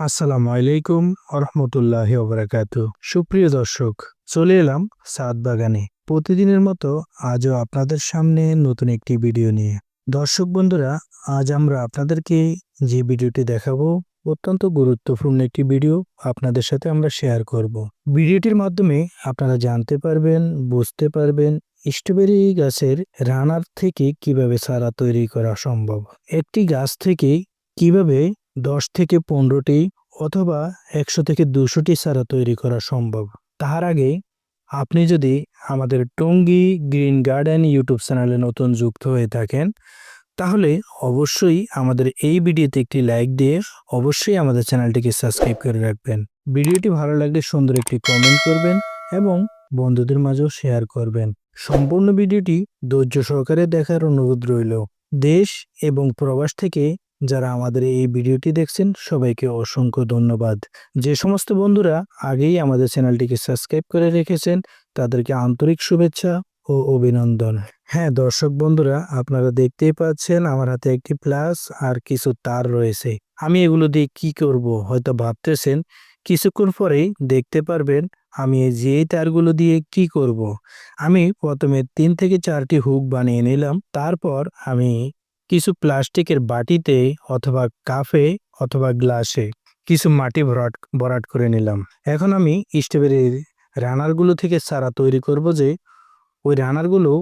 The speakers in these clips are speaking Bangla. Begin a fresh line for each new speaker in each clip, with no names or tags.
আসসালামু আলাইকুম আরহামতুল্লাহ ওবরাকাত সুপ্রিয় দর্শক, চলে এলাম সাদ বাগানে। প্রতিদিনের মতো আজও আপনাদের সামনে নতুন একটি ভিডিও নিয়ে। দর্শক বন্ধুরা, আজ আমরা আপনাদেরকে যে ভিডিওটি দেখাবো, অত্যন্ত গুরুত্বপূর্ণ একটি ভিডিও আপনাদের সাথে আমরা শেয়ার করব। ভিডিওটির মাধ্যমে আপনারা জানতে পারবেন, বুঝতে পারবেন স্ট্রবেরি গাছের রানার থেকে কীভাবে সারা তৈরি করা সম্ভব। একটি গাছ থেকে কীভাবে দশ থেকে পনেরোটি অথবা একশো থেকে দুশোটি চারা তৈরি করা সম্ভব। তার আগে আপনি যদি আমাদের টঙ্গী গ্রিন গার্ডেন ইউটিউব চ্যানেলে নতুন যুক্ত হয়ে থাকেন, তাহলে অবশ্যই আমাদের এই ভিডিওতে একটি লাইক দিয়ে অবশ্যই আমাদের চ্যানেলটিকে সাবস্ক্রাইব করে রাখবেন। ভিডিওটি ভালো লাগলে সুন্দর একটি কমেন্ট করবেন এবং বন্ধুদের মাঝেও শেয়ার করবেন। সম্পূর্ণ ভিডিওটি ধৈর্য সহকারে দেখার অনুরোধ রইল। দেশ এবং প্রবাস থেকে যারা আমাদের এই ভিডিওটি দেখছেন, সবাইকে অসংখ্য ধন্যবাদ। যে সমস্ত বন্ধুরা আগেই আমাদের চ্যানেলটিকে সাবস্ক্রাইব করে রেখেছেন, তাদেরকে আন্তরিক শুভেচ্ছা ও অভিনন্দন। হ্যাঁ দর্শক বন্ধুরা, আপনারা দেখতেই পাচ্ছেন আমার হাতে একটি প্লাস আর কিছু তার রয়েছে। আমি এগুলো দিয়ে কি করব, হয়তো ভাবতেছেন। কিছুক্ষণ পরেই দেখতে পারবেন আমি যে তারগুলো দিয়ে কি করব। আমি প্রথমে তিন থেকে চারটি হুক বানিয়ে নিলাম, তারপর আমি কিছু প্লাস্টিকের বাটিতে অথবা কাফে অথবা গ্লাসে কিছু মাটি ভরাট ভরাট করে নিলাম। এখন আমি স্ট্রবেরির রানারগুলো থেকে সারা তৈরি করব যে ওই রানারগুলো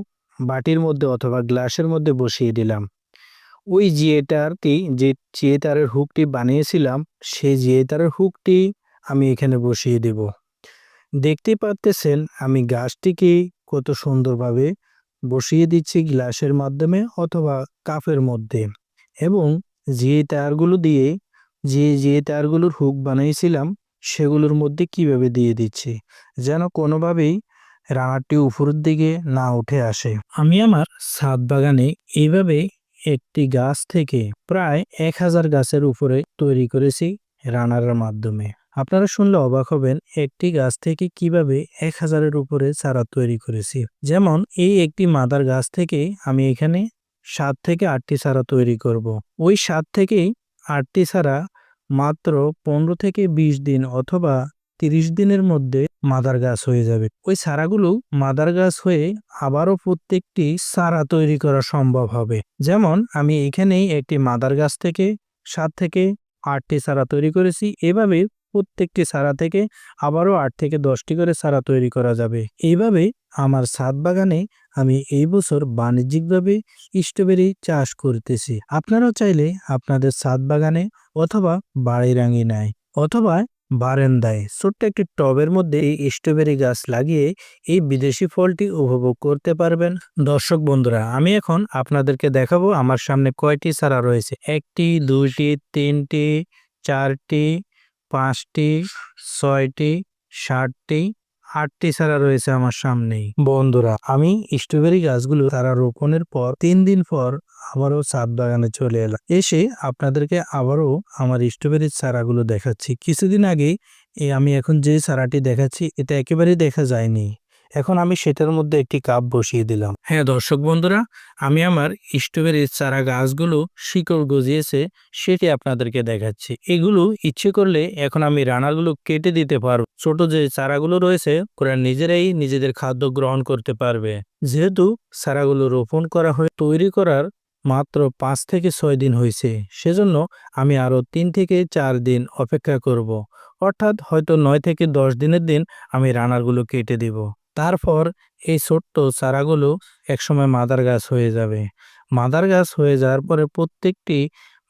বাটির মধ্যে অথবা গ্লাসের মধ্যে বসিয়ে দিলাম। ওই জিয়েটারটি, যে জিয়েটারের হুকটি বানিয়েছিলাম, সেই জিয়েটারের হুকটি আমি এখানে বসিয়ে দেব। দেখতে পারতেছেন আমি গাছটিকে কত সুন্দরভাবে বসিয়ে দিচ্ছি গ্লাসের মাধ্যমে অথবা কাপের মধ্যে। এবং যে টায়ারগুলো দিয়ে, যে যে টায়ারগুলোর হুক বানিয়েছিলাম, সেগুলোর মধ্যে কীভাবে দিয়ে দিচ্ছি, যেন কোনোভাবেই রানারটি উপরের দিকে না উঠে আসে। আমি আমার ছাদ বাগানে এইভাবে একটি গাছ থেকে প্রায় এক হাজার গাছের উপরে তৈরি করেছি রানারের মাধ্যমে। আপনারা শুনলে অবাক হবেন একটি গাছ থেকে কীভাবে এক হাজারের উপরে চারা তৈরি করেছি। যেমন, এই একটি মাদার গাছ থেকে আমি এখানে সাত থেকে আটটি চারা তৈরি করব। ওই সাত থেকে আটটি চারা মাত্র পনেরো থেকে বিশ দিন অথবা তিরিশ দিনের মধ্যে মাদার গাছ হয়ে যাবে। ওই চারাগুলো মাদার গাছ হয়ে আবারও প্রত্যেকটি চারা তৈরি করা সম্ভব হবে। যেমন, আমি এখানেই একটি মাদার গাছ থেকে সাত থেকে আটটি চারা তৈরি করেছি। এভাবে প্রত্যেকটি সারা থেকে আবারও আট থেকে দশটি করে সারা তৈরি করা যাবে। এইভাবে আমার ছাদ বাগানে আমি এই বছর বাণিজ্যিকভাবে স্ট্রবেরি চাষ করতেছি। আপনারাও চাইলে আপনাদের ছাদ বাগানে অথবা বাড়ির আঙিনায় অথবা বারেন্দায় ছোট্ট একটি টবের মধ্যে এই স্ট্রবেরি গাছ লাগিয়ে এই বিদেশি ফলটি উপভোগ করতে পারবেন। দর্শক বন্ধুরা, আমি এখন আপনাদেরকে দেখাবো আমার সামনে কয়টি চারা রয়েছে। একটি, দুইটি, তিনটি, চারটি পাঁচটি, ছয়টি ষাটটি আটটি চারা রয়েছে আমার সামনেই। বন্ধুরা, আমি স্ট্রবেরি গাছগুলো তারা রোপণের পর, তিন দিন পর আবারও ছাদ বাগানে চলে এলাম। এসে আপনাদেরকে আবারও আমার স্ট্রবেরির চারাগুলো দেখাচ্ছি। কিছুদিন আগেই আমি এখন যে চারাটি দেখাচ্ছি, এটা একেবারেই দেখা যায়নি। এখন আমি সেটার মধ্যে একটি কাপ বসিয়ে দিলাম। হ্যাঁ দর্শক বন্ধুরা, আমি আমার স্ট্রবেরির চারা গাছগুলো শিকড় গজিয়েছে, সেটি আপনাদেরকে দেখাচ্ছি। এগুলো ইচ্ছে করলে এখন আমি রানাগুলো কেটে দিতে পারব। ছোট যে চারাগুলো রয়েছে, ওরা নিজেরাই নিজেদের খাদ্য গ্রহণ করতে পারবে। যেহেতু চারাগুলো রোপণ করা হয়ে তৈরি করার মাত্র পাঁচ থেকে ছয় দিন হয়েছে, সেজন্য আমি আরও তিন থেকে চার দিন অপেক্ষা করব। অর্থাৎ হয়তো নয় থেকে দশ দিনের দিন আমি রানারগুলো কেটে দিব। তারপর এই ছোট্ট চারাগুলো একসময় মাদার গাছ হয়ে যাবে। মাদার গাছ হয়ে যাওয়ার পরে প্রত্যেকটি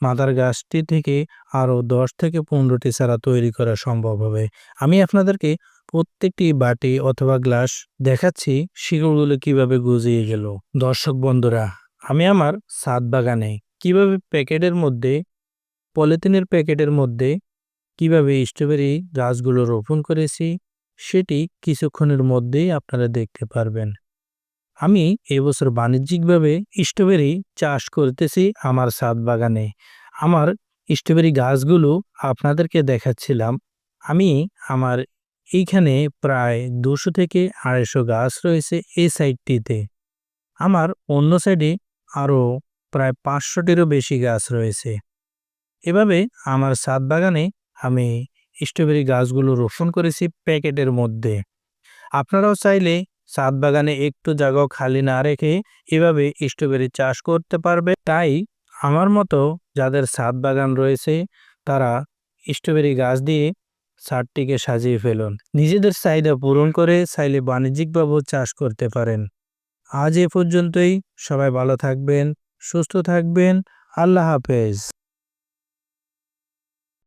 মাদার গাছটি থেকে আরও দশ থেকে পনেরোটি চারা তৈরি করা সম্ভব হবে। আমি আপনাদেরকে প্রত্যেকটি বাটি অথবা গ্লাস দেখাচ্ছি শিকড়গুলো কীভাবে গজিয়ে গেল। দর্শক বন্ধুরা, আমি আমার সাত বাগানে কীভাবে প্যাকেটের মধ্যে, পলিথিনের প্যাকেটের মধ্যে কীভাবে স্ট্রবেরি গাছগুলো রোপণ করেছি সেটি কিছুক্ষণের মধ্যেই আপনারা দেখতে পারবেন। আমি এবছর বাণিজ্যিকভাবে স্ট্রবেরি চাষ করতেছি আমার ছাদ বাগানে। আমার স্ট্রবেরি গাছগুলো আপনাদেরকে দেখাচ্ছিলাম। আমি আমার এইখানে প্রায় দুশো থেকে আড়াইশো গাছ রয়েছে এই সাইডটিতে। আমার অন্য সাইডে আরও প্রায় পাঁচশোটিরও বেশি গাছ রয়েছে। এভাবে আমার ছাদ বাগানে আমি স্ট্রবেরি গাছগুলো রোপণ করেছি প্যাকেটের মধ্যে। আপনারাও চাইলে ছাদ বাগানে একটু জায়গাও খালি না রেখে এভাবে স্ট্রবেরি চাষ করতে পারবে। তাই আমার মতো যাদের ছাদ বাগান রয়েছে, তারা স্ট্রবেরি গাছ দিয়ে ছাদটিকে সাজিয়ে ফেলুন। নিজেদের চাহিদা পূরণ করে চাইলে বাণিজ্যিকভাবেও চাষ করতে পারেন। আজ এ পর্যন্তই। সবাই ভালো থাকবেন, সুস্থ থাকবেন। আল্লাহ হাফেজ।